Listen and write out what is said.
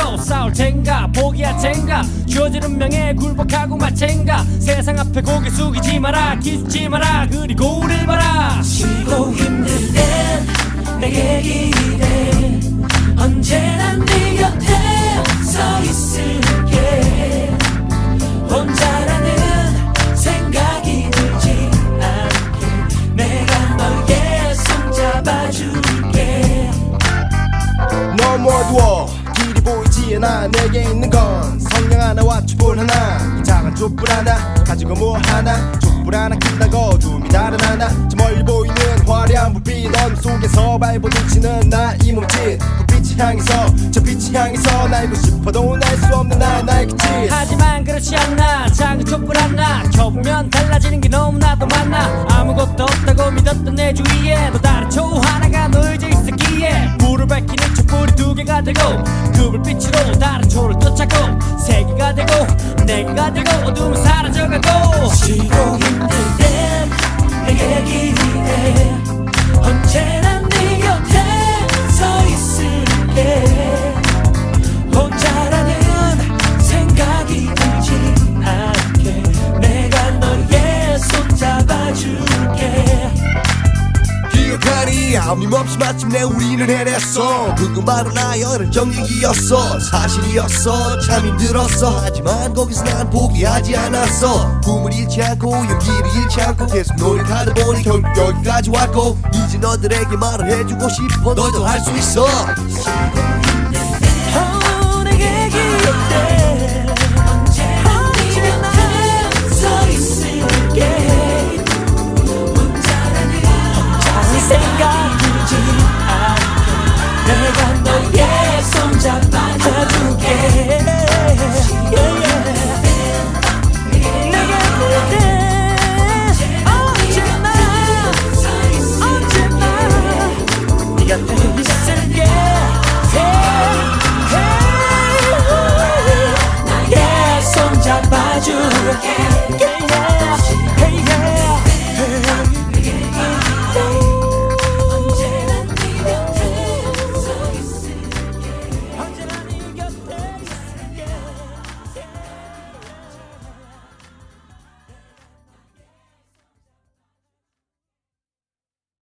대로 싸울 텐가 포기할 텐가 주어지는 명예 굴복하고 마찬가. 세상 앞에 고개 숙이지 마라 기죽지 마라 그리고 우릴 봐라. 쉬고 힘들 땐 내게 기대. 언제나 네 곁에 서 있을게. 혼자라는 생각이 들지 않게. 내가 너의 손 잡아줄게. 너무 어두워 보이지 않아 내게 있는 건 성냥 하나와 촛불 하나. 이 작은 촛불 하나 가지고 뭐 하나. 촛불 하나 킨다고 어둠이 다른 하나. 저 멀리 보이는 화려한 불빛 넌 속에서 발버둥치는 나이 몸짓. 불빛이 향해서 저 빛이 향해서 날고 싶어도 날 수 없는 나 나의 끝이 하지만 그렇지 않나. 작은 촛불 하나 켜보면 달라지는 게 너무나도 많아. 아무것도 없다고 믿었던 내 주위에 또 다른 초 하나가 놓여져 있었기에. 불을 밝히는 촛불이 두 개가 되고 그 불빛으로 다른 초를 쫓아고 세 개가 되고 네 개가 되고 어둠은 사라져가고 쉬고 힘들 땐 내게 기 아낌없이 마침내 우리는 해냈어. 그것만은 나열은 정직이었어. 사실이었어. 참 힘들었어. 하지만 거기서 난 포기하지 않았어. 꿈을 잃지 않고 용기를 잃지 않고 계속 노력하다 보니 결국 여기까지 왔고 이제 너들에게 말을 해주고 싶어. 너도 할 수 있어. 어, 내게 기대 생각인지 않게 내가 너의 손잡